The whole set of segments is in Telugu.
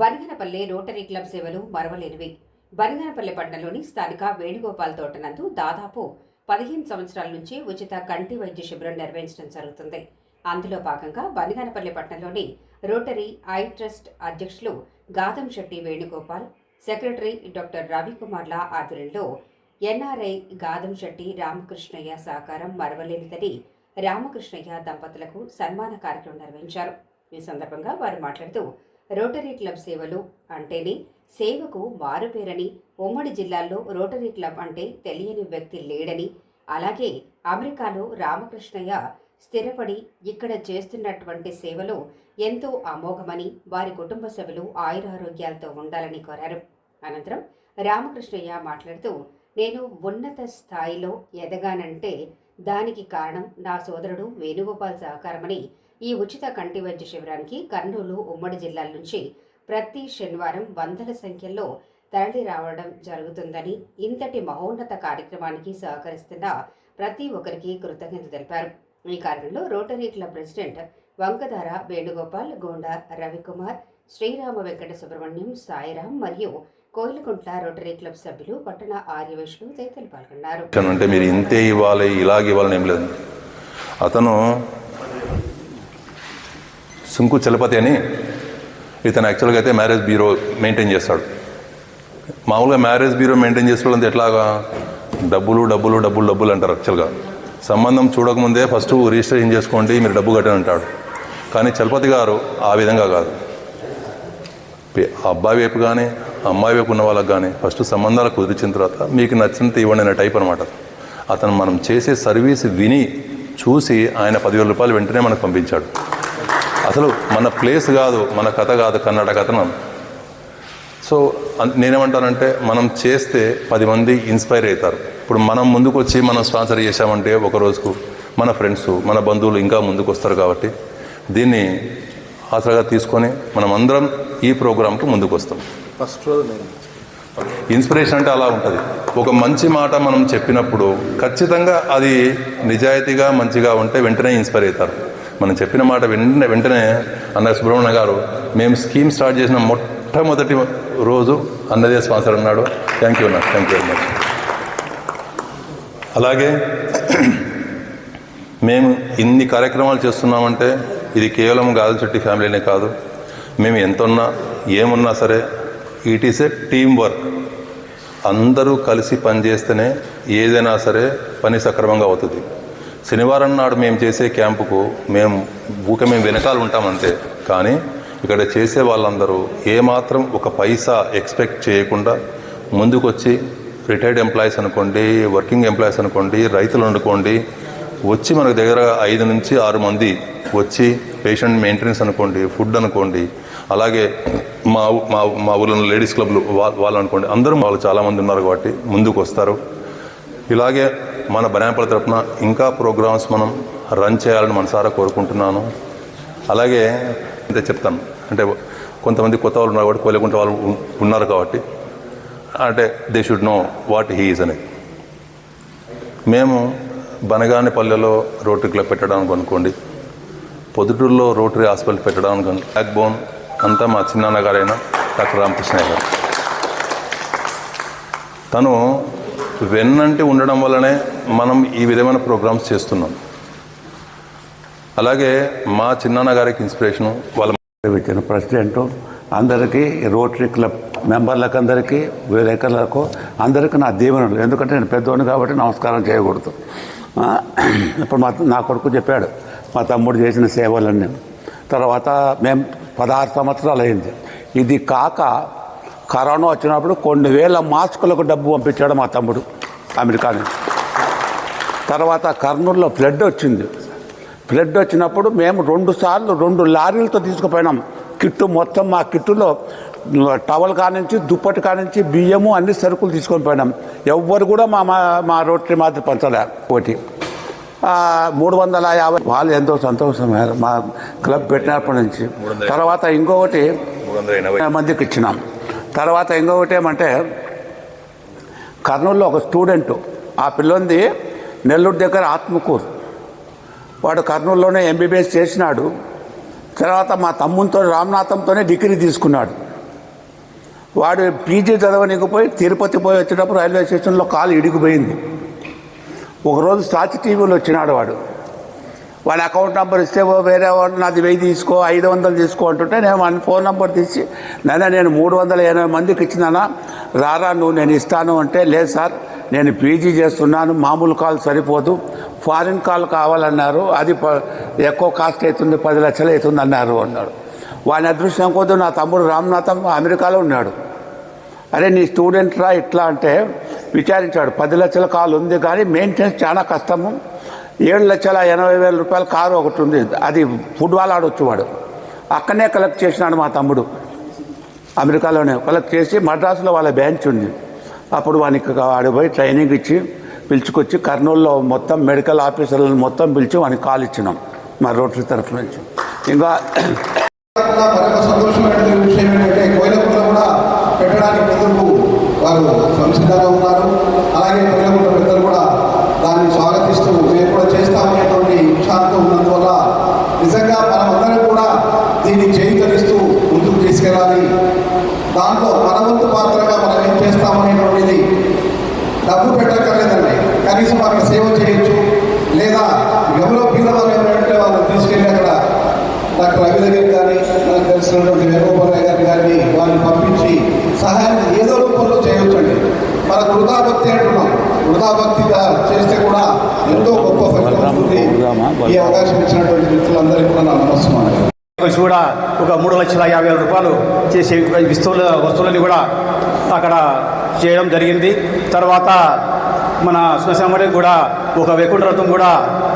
బనగనపల్లె రోటరీ క్లబ్ సేవలు మరవలేనివి. బనగనపల్లె పట్టణంలోని స్థానిక వేణుగోపాల్ తోటనందు దాదాపు పదిహేను సంవత్సరాల నుంచి ఉచిత కంటి వైద్య శిబిరం నిర్వహించడం జరుగుతుంది. అందులో భాగంగా బనగానపల్లి పట్టణంలోని రోటరీ ఐ ట్రస్ట్ అధ్యక్షులు గాదం శెట్టి వేణుగోపాల్ సెక్రటరీ డాక్టర్ రవికుమార్ల ఆధ్వర్యంలో ఎన్ఆర్ఐ గాదం శెట్టి రామకృష్ణయ్య సహకారం మరవలేనిదని రామకృష్ణయ్య దంపతులకు సన్మాన కార్యక్రమం నిర్వహించారు. ఈ సందర్భంగా వారు మాట్లాడుతూ రోటరీ క్లబ్ సేవలు అంటేనే సేవకు మారుపేరని ఉమ్మడి జిల్లాల్లో రోటరీ క్లబ్ అంటే తెలియని వ్యక్తి లేడని అలాగే అమెరికాలో రామకృష్ణయ్య స్థిరపడి ఇక్కడ చేస్తున్నటువంటి సేవలు ఎంతో అమోఘమని వారి కుటుంబ సభ్యులు ఆయురారోగ్యాలతో ఉండాలని కోరారు. అనంతరం రామకృష్ణయ్య మాట్లాడుతూ నేను ఉన్నత స్థాయిలో ఎదగానంటే దానికి కారణం నా సోదరుడు వేణుగోపాల్ సహకారమని ఈ ఉచిత కంటి వైద్య శిబిరానికి కర్నూలు ఉమ్మడి జిల్లాల నుంచి ప్రతి శనివారం వందల సంఖ్యలో తరలి రావడం జరుగుతుందని ఇంతటి మహోన్నత కార్యక్రమానికి సహకరిస్తున్న ప్రతి ఒక్కరికి కృతజ్ఞత తెలిపారు. ఈ కార్యక్రమంలో Rotary club president Vankadhara Venugopal Gonda Ravikumar Srirama Venkata Subrahmanyam Sairam మరియు కోయిలకుంట్ల రోటరీ క్లబ్ సభ్యులు పట్టణ ఆర్యవేశులు తదితరులు పాల్గొన్నారు. అంటే మీరు ఇంతే ఇవ్వాలి ఇలాగ ఇవ్వాలని ఏం లేదు. అతను సుంకు చలపతి అని ఇతను యాక్చువల్గా అయితే మ్యారేజ్ బ్యూరో మెయింటైన్ చేస్తాడు. మామూలుగా మ్యారేజ్ బ్యూరో మెయింటైన్ చేసుకోవాలంటే ఎట్లాగా? డబ్బులు డబ్బులు డబ్బులు డబ్బులు అంటారు యాక్చువల్గా సంబంధం చూడకముందే ఫస్ట్ రిజిస్ట్రేషన్ చేసుకోండి మీరు డబ్బు కట్టని అంటాడు. కానీ చలపతి గారు ఆ విధంగా కాదు. అబ్బాయి వైపు కానీ అమ్మాయి వైపు ఉన్న వాళ్ళకి కానీ ఫస్ట్ సంబంధాలు కుదిరించిన తర్వాత మీకు నచ్చినంత ఇవ్వండి అనే టైప్ అనమాట అతను మనం చేసే సర్వీస్ విని చూసి ఆయన పదివేల రూపాయలు వెంటనే మనకు పంపించాడు. అసలు మన ప్లేస్ కాదు మన కథ కాదు కన్నడ కథనం. సో నేనేమంటానంటే మనం చేస్తే పది మంది ఇన్స్పైర్ అవుతారు. ఇప్పుడు మనం ముందుకు వచ్చి మనం స్పాన్సర్ చేశామంటే ఒక రోజుకు మన ఫ్రెండ్స్ మన బంధువులు ఇంకా ముందుకు వస్తారు కాబట్టి దీన్ని ఆసరాగా తీసుకొని మనం అందరం ఈ ప్రోగ్రాంకి ముందుకు వస్తాం ఫస్ట్ రోజు ఇన్స్పిరేషన్ అంటే అలా ఉంటుంది. ఒక మంచి మాట మనం చెప్పినప్పుడు ఖచ్చితంగా అది నిజాయితీగా మంచిగా ఉంటే వెంటనే ఇన్స్పైర్ అవుతారు. మనం చెప్పిన మాట వెంటనే వెంటనే అన్న సుబ్రహ్మణ్య గారు మేము స్కీమ్ స్టార్ట్ చేసిన మొట్టమొదటి రోజు అన్నదే స్పాన్సర్ అన్నాడు. థ్యాంక్ యూ అన్న. థ్యాంక్ యూ వెరీ మచ్ అలాగే మేము ఇన్ని కార్యక్రమాలు చేస్తున్నామంటే ఇది కేవలం గాజు చెట్టి ఫ్యామిలీనే కాదు. మేము ఎంతున్నా ఏమున్నా సరే it is a team work అందరూ కలిసి పనిచేస్తేనే ఏదైనా సరే పని సక్రమంగా అవుతుంది. శనివారం నాడు మేము చేసే క్యాంపుకు మేము ఊక మేము వెనకాల ఉంటామంతే. కానీ ఇక్కడ చేసే వాళ్ళందరూ ఏమాత్రం ఒక పైసా ఎక్స్పెక్ట్ చేయకుండా ముందుకొచ్చి రిటైర్డ్ ఎంప్లాయీస్ అనుకోండి వర్కింగ్ ఎంప్లాయీస్ అనుకోండి రైతులు అనుకోండి వచ్చి మనకు దగ్గర ఐదు నుంచి ఆరు మంది వచ్చి పేషెంట్ మెయింటెనెన్స్ అనుకోండి ఫుడ్ అనుకోండి అలాగే మా ఊ- మా మా ఊళ్ళో లేడీస్ క్లబ్లు వాళ్ళు అనుకోండి అందరూ వాళ్ళు చాలామంది ఉన్నారు కాబట్టి ముందుకు వస్తారు ఇలాగే మన బనాపల్లి తరఫున ఇంకా ప్రోగ్రామ్స్ మనం రన్ చేయాలని మనసారా కోరుకుంటున్నాను. అలాగే అంటే చెప్తాను. అంటే కొంతమంది కొత్త వాళ్ళు ఉన్నారు కాబట్టి కోలేకుంట వాళ్ళు ఉన్నారు కాబట్టి. అంటే they should know what he is అనేది. మేము బనగానిపల్లెలో రోటరీ క్లబ్ పెట్టడానికి అనుకోండి. పొద్దుటూరులో రోటరీ హాస్పిటల్ పెట్టడానికి బ్యాక్ బోన్ అంతా మా చిన్నాన్న గారైన డాక్టర్ రామకృష్ణయ్య గారు. తను వెన్నంటి ఉండడం వల్లనే మనం ఈ విధమైన ప్రోగ్రామ్స్ చేస్తున్నాం. అలాగే మా చిన్నాన్న గారికి ఇన్స్పిరేషను వాళ్ళ ఇచ్చిన ప్రెసిడెంట్ అందరికీ రోటరీ క్లబ్ మెంబర్లకు అందరికీ విలేకరులకు అందరికీ నా దీవెనలు. ఎందుకంటే నేను పెద్దోని కాబట్టి నమస్కారం చేయకూడదు. ఇప్పుడు మా నా కొడుకు చెప్పాడు మా తమ్ముడు చేసిన సేవలన్నీ. తర్వాత మేము పదహారు సంవత్సరాలు అయింది ఇది కాక కరోనా వచ్చినప్పుడు కొన్ని వేల మాస్కులకు డబ్బు పంపించాడు మా తమ్ముడు అమెరికా నుంచి తర్వాత కర్నూలులో ఫ్లడ్ వచ్చింది. ఫ్లడ్ వచ్చినప్పుడు మేము రెండు సార్లు రెండు లారీలతో తీసుకుపోయినాం. కిట్టు మొత్తం మా కిట్టులో టవల్ కానించి దుప్పటి కానించి బియ్యము అన్ని సరుకులు తీసుకొని పోయినాం. ఎవ్వరు కూడా మా మా మా రోటరీ మాదిరి పంచలే ఒకటి. మూడు వందల యాభై వాళ్ళు ఎంతో సంతోషమయ్యారు మా క్లబ్ పెట్టినప్పటి నుంచి. తర్వాత ఇంకొకటి మందికి ఇచ్చినాం. తర్వాత ఇంకొకటి ఏమంటే కర్నూలులో ఒక స్టూడెంట్ ఆ పిల్లంది నెల్లూరు దగ్గర ఆత్మకూరు. వాడు కర్నూలులోనే ఎంబీబీఎస్ చేసినాడు. తర్వాత మా తమ్మునితో రామనాథంతోనే డిగ్రీ తీసుకున్నాడు. వాడు పీజీ చదవనీకపోయి తిరుపతి పోయి వచ్చేటప్పుడు రైల్వే స్టేషన్లో కాలు ఇడిగిపోయింది. ఒకరోజు సాచి టీవీలో వచ్చినాడు వాడు. వాళ్ళ అకౌంట్ నెంబర్ ఇస్తే ఓ వేరే వాళ్ళు నాది వెయ్యి తీసుకో ఐదు వందలు తీసుకో అంటుంటే నేను వాళ్ళ ఫోన్ నెంబర్ తీసి నాయనా నేను మూడు వందల ఎనభై మందికి ఇచ్చినానా రారా నువ్వు నేను ఇస్తాను అంటే లేదు సార్ నేను పీజీ చేస్తున్నాను మామూలు కాల్ సరిపోదు ఫారిన్ కాల్ కావాలన్నారు అది ప- ఎక్కువ కాస్ట్ అవుతుంది పది లక్షలు అవుతుంది అన్నారు అన్నాడు. వాని అదృష్టం కొద్దు నా తమ్ముడు రామ్నాథం అమెరికాలో ఉన్నాడు. అరే నీ స్టూడెంట్ రా ఇట్లా అంటే విచారించాడు. పది లక్షల కాల్ ఉంది కానీ మెయింటెనెన్స్ చాలా కష్టము ఏడు లక్షల ఎనభై వేల రూపాయల కారు ఒకటి ఉంది. అది ఫుట్బాల్ ఆడొచ్చు వాడు. అక్కడనే కలెక్ట్ చేసినాడు మా తమ్ముడు. అమెరికాలోనే కలెక్ట్ చేసి మద్రాసులో వాళ్ళ బెంచ్ ఉంది. అప్పుడు వానికి వాడు పోయి ట్రైనింగ్ ఇచ్చి పిలుచుకొచ్చి కర్నూలులో మొత్తం మెడికల్ ఆఫీసర్లను మొత్తం పిలిచి వానికి కాల్ ఇచ్చినాం మా రోటరీ తరఫు నుంచి. ఇంకా విషయం ఏంటంటే కోయిలకుంట కూడా పెట్టడానికి వారు సంసిద్ధంగా ఉన్నారు అలాగే కోయిలకుంట పెద్దలు కూడా దాన్ని స్వాగతిస్తూ మేము కూడా చేస్తామనేటువంటి ఉత్సాహంతో ఉన్నందువల్ల నిజంగా మనమందరం కూడా దీన్ని చేయుతనిస్తూ ముందుకు తీసుకెళ్ళాలి దాంట్లో మన వంతు పాత్రగా మనం ఏం చేస్తామనేటువంటిది డబ్బు పెట్టక్కర్లేదండి కనీసం అక్కడ సేవ చేయొచ్చు లేదా ఎవరో పీడవాళ్ళు ఎవరంటే వాళ్ళని తీసుకెళ్ళి అక్కడ డాక్టర్ రవి దగ్గరికి కానీ నాకు తెలిసినటువంటి వేణుగోపాల్ గారి గారిని వారిని పంపించి సహాయం ఏదో రూపంలో చేయొచ్చండి మన వృధాభక్తి అంటున్నాం. వృధాభక్తిగా చేస్తే కూడా ఎంతో గొప్ప ఫలితం ఉంటుంది. ఈ అవకాశం ఇచ్చినటువంటి మిత్రులందరికీ కూడా నా నమస్కారం. కూడా ఒక మూడు లక్షల యాభై వేల రూపాయలు చేసే వస్తువుల వస్తువులని కూడా అక్కడ చేయడం జరిగింది. తర్వాత మన శ్మశానమడి కూడా ఒక వైకుంఠరథం కూడా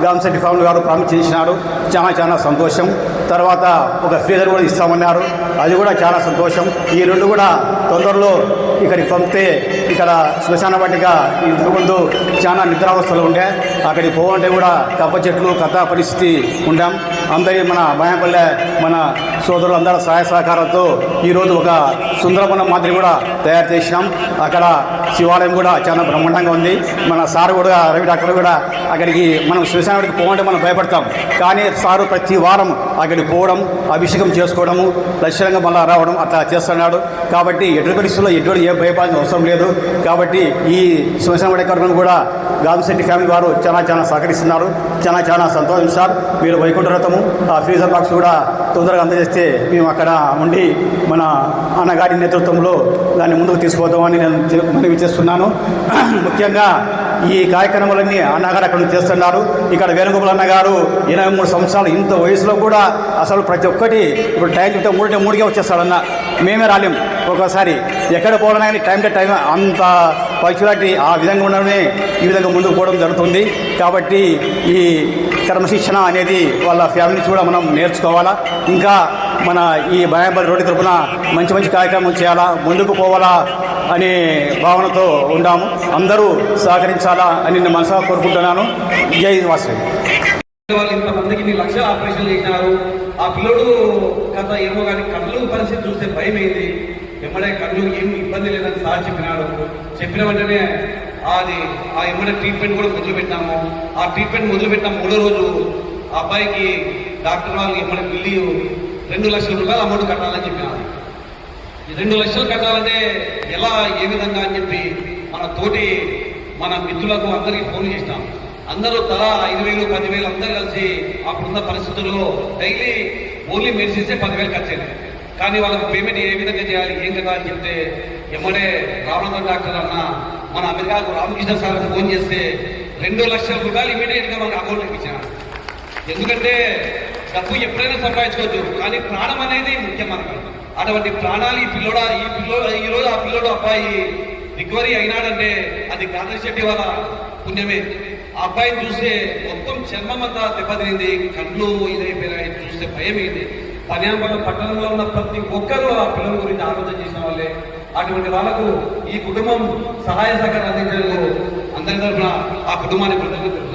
గాంశెట్టి ఫామ్ గారు ప్రామిస్ చేసినారు. చాలా చాలా సంతోషం. తర్వాత ఒక ఫీజర్ కూడా ఇస్తామన్నారు. అది కూడా చాలా సంతోషం. ఈ రెండు కూడా తొందరలో ఇక్కడికి పంపితే ఇక్కడ శ్మశాన వాటిగా ఇంటి ముందు చాలా నిద్రావస్థలు ఉండే. అక్కడికి పోవంటే కూడా కప్ప చెట్లు కథ పరిస్థితి ఉండాం. అందరి మన భయంపల్లె మన సోదరులు అందరి సహాయ సహకారంతో ఈరోజు ఒక సుందరవనం మాదిరి కూడా తయారు చేసినాం. అక్కడ శివాలయం కూడా చాలా బ్రహ్మాండంగా ఉంది. మన సార్ కూడా రవి డాక్టర్ కూడా అక్కడికి మనం శ్మశానానికి పోవంటే మనం భయపడతాం. కానీ సారు ప్రతి వారం అక్కడికి పోవడం అభిషేకం చేసుకోవడము లక్ష్యంగా మళ్ళీ రావడం అట్లా చేస్తున్నాడు. కాబట్టి ఎటువంటి పరిస్థితుల్లో ఎటువంటి ఏ భయపడాల్సిన అవసరం లేదు. కాబట్టి ఈ శ్మశాన కార్యక్రమం కూడా గాంశెట్టి ఫ్యామిలీ వారు చాలా చాలా సహకరిస్తున్నారు. చాలా చాలా సంతోషం సార్. మీరు వైకుంఠరథము ఆ ఫ్రీజర్ బాక్స్ కూడా తొందరగా వస్తే మేము అక్కడ ఉండి మన అన్నగారి నేతృత్వంలో దాన్ని ముందుకు తీసుకుపోతామని నేను మనవి చేస్తున్నాను. ముఖ్యంగా ఈ కార్యక్రమాలన్నీ అన్నగారు అక్కడ చేస్తున్నారు. ఇక్కడ వేణుగోపాల్ అన్నగారు ఇరవై మూడు సంవత్సరాలు ఇంత వయసులో కూడా అసలు ప్రతి ఒక్కటి ఇప్పుడు టైం చెప్తే మూడు మూడుగా వచ్చేస్తాడన్న. మేమే రాలేం. ఒక్కోసారి ఎక్కడ పోవాలన్నా కానీ టైం టు టైం అంత పక్షులాంటి ఆ విధంగా ఉండడమే ఈ విధంగా ముందుకు పోవడం జరుగుతుంది. కాబట్టి ఈ క్రమశిక్షణ అనేది వాళ్ళ ఫ్యామిలీ కూడా మనం నేర్చుకోవాలా. ఇంకా మన ఈ భయాంబల్ రోడ్డు తరపున మంచి మంచి కార్యక్రమాలు చేయాలా ముందుకు పోవాలా అనే భావనతో ఉన్నాము అందరూ సహకరించాలా అని నేను మనసా కోరుకుంటున్నాను. జై వాసు వాళ్ళు ఇంతమందికి ఇన్ని లక్షల ఆపరేషన్ చేసినారు. ఆ పిల్లడు కథ ఏమో కానీ కళ్ళు పరిస్థితి చూస్తే భయం అయింది ఎమ్మడే కళ్ళు ఏం ఇబ్బంది లేదని సార్ చెప్పినాడు. చెప్పిన వెంటనే అది ఆ ఎమ్మడే ట్రీట్మెంట్ కూడా మొదలుపెట్టాము. ఆ ట్రీట్మెంట్ మొదలు మూడో రోజు ఆ అబ్బాయికి డాక్టర్ వాళ్ళు ఎమ్మడే పిల్లి రెండు లక్షల రూపాయలు అమౌంట్ కట్టాలని చెప్పినారు. ఈ రెండు లక్షలు కట్టాలంటే ఎలా ఏ విధంగా అని చెప్పి మన తోటి మన మిత్రులకు అందరికీ ఫోన్ చేసినాం. అందరూ తల ఐదు వేలు పదివేలు అందరూ కలిసి అప్పుడున్న పరిస్థితుల్లో డైలీ ఓన్లీ మెడిసిన్సే పదివేలు ఖర్చు కానీ వాళ్ళకు పేమెంట్ ఏ విధంగా చేయాలి ఏం కదా అని చెప్తే ఎమ్మడే రామనాథన్ డాక్టర్ అన్న మన అమెరికాకు రామకృష్ణ సార్ ఫోన్ చేస్తే రెండు లక్షల రూపాయలు ఇమీడియట్గా మనకు అకౌంట్కి ఇచ్చారు ఎందుకంటే డబ్బు ఎప్పుడైనా సంపాదించుకోవచ్చు కానీ ప్రాణం అనేది ముఖ్యం మనకు. అటువంటి ప్రాణాలు ఈ పిల్లోడా ఈ పిల్లోడు ఈ రోజు ఆ పిల్లోడు అబ్బాయి రికవరీ అయినాడంటే అది గాంధీ శెట్టి వాళ్ళ పుణ్యమే. ఆ అబ్బాయిని చూస్తే మొత్తం చర్మం అంతా దెబ్బతింది కళ్ళు ఇదైపోయినాయి చూస్తే భయమైంది. పనియాంబలం పట్టణంలో ఉన్న ప్రతి ఒక్కరూ ఆ పిల్లల గురించి ఆలోచన చేసిన వాళ్ళే. అటువంటి వాళ్ళకు ఈ కుటుంబం సహాయ సహకారం అందించడంలో అందరి తరఫున ఆ కుటుంబాన్ని కృతజ్ఞతలు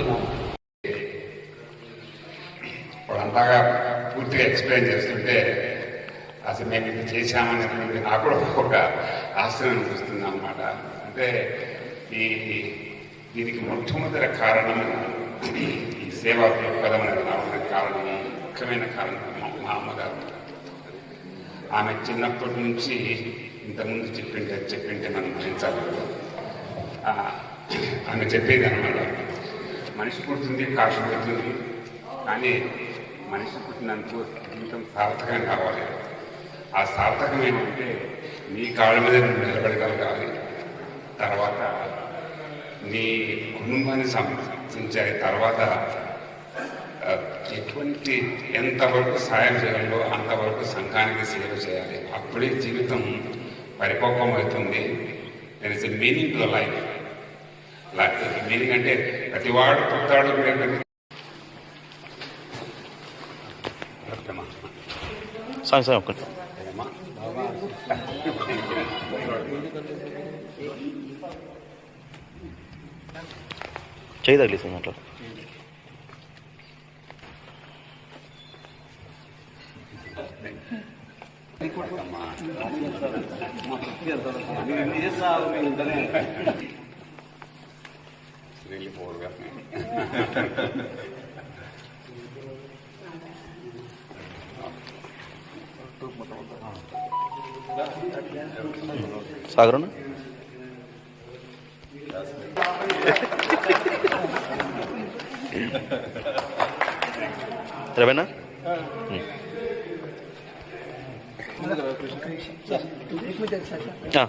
ఎంజాయ్ చేస్తుంటే అసలు మేము ఇది చేశామనేటువంటి నాకు కూడా ఒక ఆశ్చర్యం అనిపిస్తుంది అనమాట అంటే ఈ దీనికి మొట్టమొదటి కారణం ఈ సేవా పదం అనేది రావడానికి కారణం ముఖ్యమైన కారణం మా అమ్మగారు. ఆమె చిన్నప్పటి నుంచి ఇంతకుముందు చెప్పింటే చెప్పింటే నన్ను భరించాలి. ఆమె చెప్పేది అనమాట మనిషి పుడుతుంది కాశీ పుడుతుంది. కానీ మనిషి పుట్టినందుకు జీవితం సార్థకం కావాలి. ఆ సార్థకం ఏమంటే నీ కాళ్ళ మీద నువ్వు నిలబడగలగాలి. తర్వాత నీ కుటుంబాన్ని సంబంధించాలి తర్వాత ఎటువంటి ఎంతవరకు సాయం చేయాలో అంతవరకు సంఘానికి సేవ చేయాలి. అప్పుడే జీవితం పరిపక్వం అవుతుంది. There is a meaning to life meaning అంటే ప్రతివాడు పుట్టాడు సాయం సాయం ఒక్కటి చేయి తగిలిస్తుంది అట్లా really photograph me. సాగరణ రవేనా ఆ.